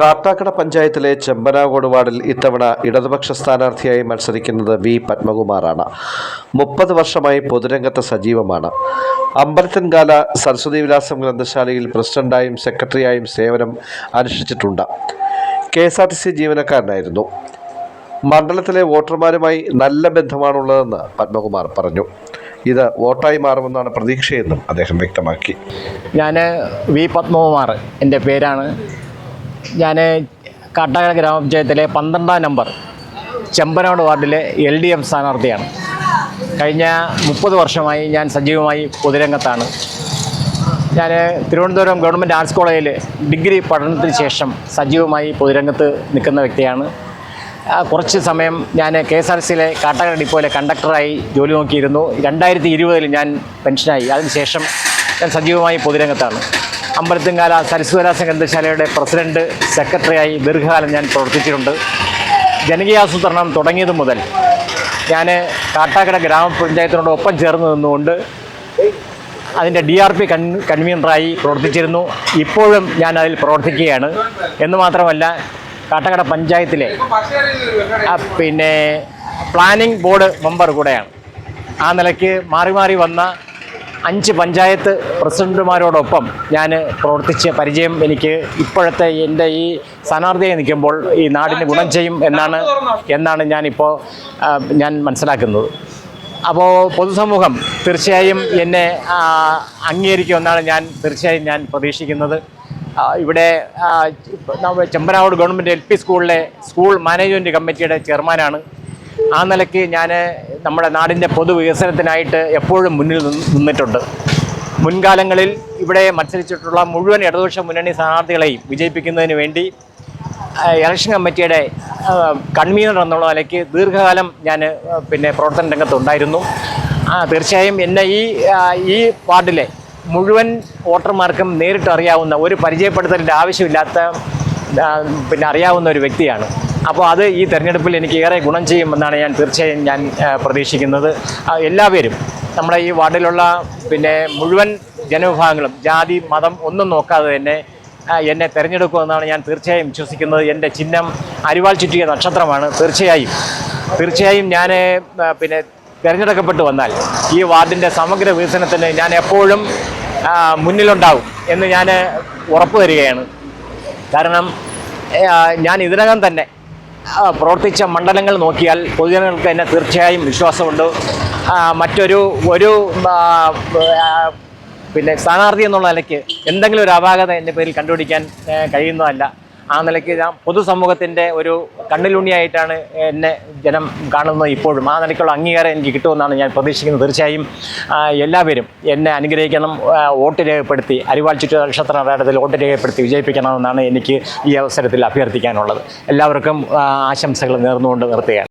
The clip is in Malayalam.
കാട്ടാക്കട പഞ്ചായത്തിലെ ചെമ്പനാകോട് വാർഡിൽ ഇത്തവണ ഇടതുപക്ഷ സ്ഥാനാർത്ഥിയായി മത്സരിക്കുന്നത് വി. പത്മകുമാറാണ്. മുപ്പത് വർഷമായി പൊതുരംഗത്ത് സജീവമാണ്. അമ്പലത്തിൻകാല സരസ്വതി വിലാസം ഗ്രന്ഥശാലയിൽ പ്രസിഡന്റായും സെക്രട്ടറിയായും സേവനം അനുഷ്ഠിച്ചിട്ടുണ്ട്. K S R T C ജീവനക്കാരനായിരുന്നു. മണ്ഡലത്തിലെ വോട്ടർമാരുമായി നല്ല ബന്ധമാണുള്ളതെന്ന് പത്മകുമാർ പറഞ്ഞു. ഇത് വോട്ടായി മാറുമെന്നാണ് പ്രതീക്ഷയെന്നും അദ്ദേഹം വ്യക്തമാക്കി. ഞാൻ വി. പത്മകുമാർ എന്റെ പേരാണ്. ഞാൻ കാട്ടാക്കട ഗ്രാമപഞ്ചായത്തിലെ പന്ത്രണ്ടാം നമ്പർ ചെമ്പനോട് വാർഡിലെ എൽ ഡി എഫ് സ്ഥാനാർത്ഥിയാണ്. കഴിഞ്ഞ മുപ്പത് വർഷമായി ഞാൻ സജീവമായി പൊതുരംഗത്താണ്. ഞാൻ തിരുവനന്തപുരം ഗവൺമെന്റ് ആർട്സ് കോളേജിൽ ഡിഗ്രി പഠനത്തിന് ശേഷം സജീവമായി പൊതുരംഗത്ത് നിൽക്കുന്ന വ്യക്തിയാണ്. കുറച്ച് സമയം ഞാൻ കെ എസ് ആർ സിയിലെ കാട്ടാക്കട ഡിപ്പോയിലെ കണ്ടക്ടറായി ജോലി നോക്കിയിരുന്നു. രണ്ടായിരത്തി ഇരുപതിൽ ഞാൻ പെൻഷനായി. അതിനുശേഷം ഞാൻ സജീവമായി പൊതുരംഗത്താണ്. അമ്പലത്തിങ്കാല സരസ്വരാസ ഗ്രന്ഥശാലയുടെ പ്രസിഡന്റ് സെക്രട്ടറിയായി ദീർഘകാലം ഞാൻ പ്രവർത്തിച്ചിട്ടുണ്ട്. ജനകീയാസൂത്രണം തുടങ്ങിയത് മുതൽ ഞാൻ കാട്ടാക്കട ഗ്രാമപഞ്ചായത്തിനോട് ഒപ്പം ചേർന്ന് നിന്നുകൊണ്ട് അതിന്റെ ഡി ആർ പി കൺ കൺവീനറായി പ്രവർത്തിച്ചിരുന്നു. ഇപ്പോഴും ഞാൻ അതിൽ പ്രവർത്തിക്കുകയാണ്. എന്ന് മാത്രമല്ല കാട്ടക്കട പഞ്ചായത്തിലെ പിന്നെ പ്ലാനിംഗ് ബോർഡ് മെമ്പർ കൂടെയാണ്. ആ നിലയ്ക്ക് മാറി മാറി വന്ന അഞ്ച് പഞ്ചായത്ത് പ്രസിഡന്റുമാരോടൊപ്പം ഞാൻ പ്രവർത്തിച്ച പരിചയം എനിക്ക് ഇപ്പോഴത്തെ എന്റെ ഈ സ്ഥാനാർത്ഥിയെ നിൽക്കുമ്പോൾ ഈ നാടിന് ഗുണം ചെയ്യും എന്നാണ് എന്നാണ് ഞാനിപ്പോൾ ഞാൻ മനസ്സിലാക്കുന്നത്. അപ്പോൾ പൊതുസമൂഹം തീർച്ചയായും എന്നെ അംഗീകരിക്കുമെന്നാണ് ഞാൻ തീർച്ചയായും ഞാൻ പ്രതീക്ഷിക്കുന്നത്. ഇവിടെ ചെമ്പനാവൂർ ഗവൺമെന്റ് എൽ പി സ്കൂളിലെ സ്കൂൾ മാനേജ്മെന്റ് കമ്മിറ്റിയുടെ ചെയർമാനാണ് ആ നിലയ്ക്ക് ഞാൻ നമ്മുടെ നാടിന്റെ പൊതുവികസനത്തിനായിട്ട് എപ്പോഴും മുന്നിൽ നിന്ന് നിന്നിട്ടുണ്ട്. മുൻകാലങ്ങളിൽ ഇവിടെ മത്സരിച്ചിട്ടുള്ള മുഴുവൻ ഇടതുപക്ഷ മുന്നണി സ്ഥാനാർത്ഥികളെയും വിജയിപ്പിക്കുന്നതിന് വേണ്ടി ഇലക്ഷൻ കമ്മിറ്റിയുടെ കൺവീനർ എന്നുള്ള നിലയ്ക്ക് ദീർഘകാലം ഞാൻ പിന്നെ പ്രവർത്തന രംഗത്തുണ്ടായിരുന്നു തീർച്ചയായും എന്നെ ഈ ഈ വാർഡിലെ മുഴുവൻ വോട്ടർമാർക്കും നേരിട്ട് അറിയാവുന്ന ഒരു പരിചയപ്പെടുത്തലിന്റെ ആവശ്യമില്ലാത്ത പിന്നെ അറിയാവുന്ന ഒരു വ്യക്തിയാണ്. അപ്പോൾ അത് ഈ തെരഞ്ഞെടുപ്പിൽ എനിക്ക് ഏറെ ഗുണം ചെയ്യുമെന്നാണ് ഞാൻ തീർച്ചയായും ഞാൻ പ്രതീക്ഷിക്കുന്നത്. എല്ലാവരും നമ്മുടെ ഈ വാർഡിലുള്ള പിന്നെ മുഴുവൻ ജനവിഭാഗങ്ങളും ജാതി മതം ഒന്നും നോക്കാതെ തന്നെ എന്നെ തിരഞ്ഞെടുക്കുമെന്നാണ് ഞാൻ തീർച്ചയായും വിശ്വസിക്കുന്നത്. എന്റെ ചിഹ്നം അരിവാൾ ചുറ്റിയ നക്ഷത്രമാണ്. തീർച്ചയായും തീർച്ചയായും ഞാൻ പിന്നെ തിരഞ്ഞെടുക്കപ്പെട്ടു വന്നാൽ ഈ വാർഡിന്റെ സമഗ്ര വികസനത്തിന് ഞാൻ എപ്പോഴും മുന്നിലുണ്ടാവും എന്ന് ഞാൻ ഉറപ്പ് തരികയാണ്. കാരണം ഞാൻ ഇതിനകം തന്നെ പ്രവർത്തിച്ച മണ്ഡലങ്ങൾ നോക്കിയാൽ പൊതുജനങ്ങൾക്ക് എന്നെ തീർച്ചയായും വിശ്വാസമുണ്ട്. മറ്റൊരു ഒരു പിന്നെ സ്ഥാനാർത്ഥി എന്നുള്ള നിലയ്ക്ക് എന്തെങ്കിലും ഒരു അപാകത എന്റെ പേരിൽ കണ്ടുപിടിക്കാൻ കഴിയുന്നതല്ല. ആ നിലയ്ക്ക് ഞാൻ പൊതുസമൂഹത്തിന്റെ ഒരു കണ്ണിലുണ്ണിയായിട്ടാണ് എന്നെ ജനം കാണുന്നത് ഇപ്പോഴും. ആ നിലയ്ക്കുള്ള അംഗീകാരം എനിക്ക് കിട്ടുമെന്നാണ് ഞാൻ പ്രതീക്ഷിക്കുന്നത്. തീർച്ചയായും എല്ലാവരും എന്നെ അനുഗ്രഹിക്കണം വോട്ട് രേഖപ്പെടുത്തി അരിവാൾ ചുറ്റു നക്ഷത്ര അടയാളത്തിൽ വോട്ട് രേഖപ്പെടുത്തി വിജയിപ്പിക്കണമെന്നാണ് എനിക്ക് ഈ അവസരത്തിൽ അഭ്യർത്ഥിക്കാനുള്ളത്. എല്ലാവർക്കും ആശംസകൾ നേർന്നുകൊണ്ട് നിർത്തുകയാണ്.